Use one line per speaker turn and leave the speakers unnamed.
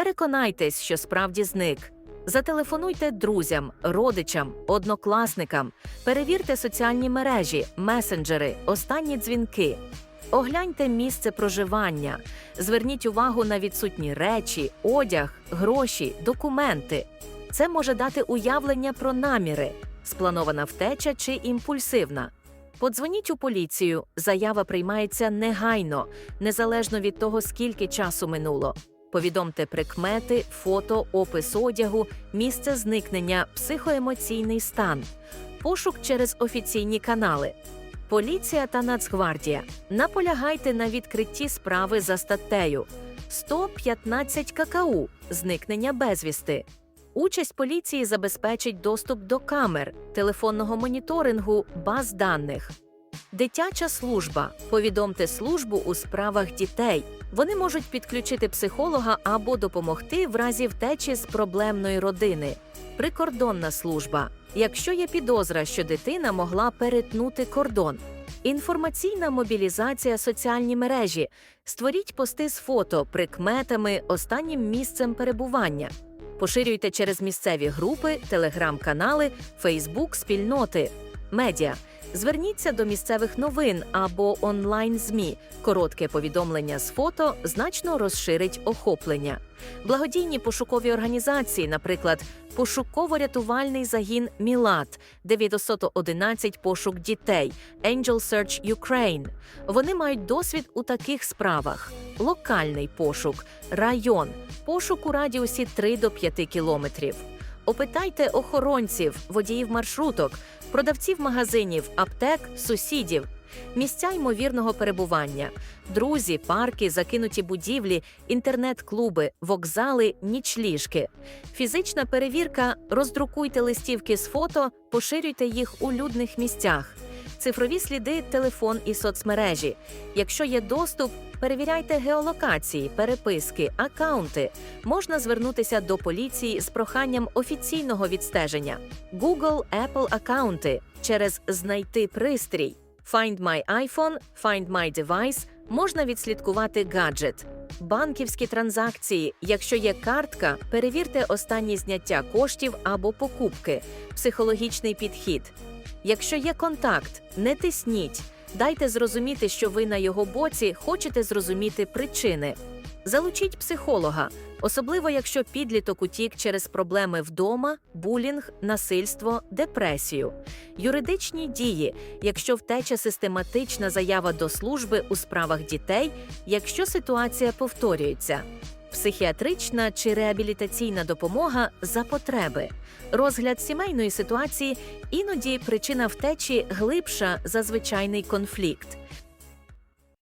Переконайтесь, що справді зник. Зателефонуйте друзям, родичам, однокласникам, перевірте соціальні мережі, месенджери, останні дзвінки. Огляньте місце проживання, зверніть увагу на відсутні речі, одяг, гроші, документи. Це може дати уявлення про наміри, спланована втеча чи імпульсивна. Подзвоніть у поліцію, заява приймається негайно, незалежно від того, скільки часу минуло. Повідомте прикмети, фото, опис одягу, місце зникнення, психоемоційний стан, пошук через офіційні канали. Поліція та Нацгвардія. Наполягайте на відкритті справи за статтею 115 ККУ зникнення безвісти. Участь поліції забезпечить доступ до камер, телефонного моніторингу, баз даних. Дитяча служба. Повідомте службу у справах дітей. Вони можуть підключити психолога або допомогти в разі втечі з проблемної родини. Прикордонна служба. Якщо є підозра, що дитина могла перетнути кордон. Інформаційна мобілізація соціальні мережі. Створіть пости з фото, прикметами, останнім місцем перебування. Поширюйте через місцеві групи, телеграм-канали, Фейсбук, спільноти, медіа. Зверніться до місцевих новин або онлайн ЗМІ. Коротке повідомлення з фото значно розширить охоплення. Благодійні пошукові організації, наприклад, пошуково-рятувальний загін Мілат, 911 пошук дітей, Angel Search Ukraine. Вони мають досвід у таких справах: локальний пошук, район, пошук у радіусі 3 до 5 кілометрів. Опитайте охоронців, водіїв маршруток, продавців магазинів, аптек, сусідів, місця ймовірного перебування, друзі, парки, закинуті будівлі, інтернет-клуби, вокзали, нічліжки. Фізична перевірка роздрукуйте листівки з фото, поширюйте їх у людних місцях. Цифрові сліди, телефон і соцмережі. Якщо є доступ, перевіряйте геолокації, переписки, акаунти. Можна звернутися до поліції з проханням офіційного відстеження. Google, Apple акаунти через знайти пристрій. Find My iPhone, Find My Device можна відслідкувати гаджет. Банківські транзакції. Якщо є картка, перевірте останні зняття коштів або покупки. Психологічний підхід. Якщо є контакт, не тисніть. Дайте зрозуміти, що ви на його боці хочете зрозуміти причини. Залучіть психолога, особливо якщо підліток утік через проблеми вдома, булінг, насильство, депресію. Юридичні дії, якщо втеча систематична заява до служби у справах дітей, якщо ситуація повторюється. Психіатрична чи реабілітаційна допомога за потреби. Розгляд сімейної ситуації іноді причина втечі глибша за звичайний конфлікт.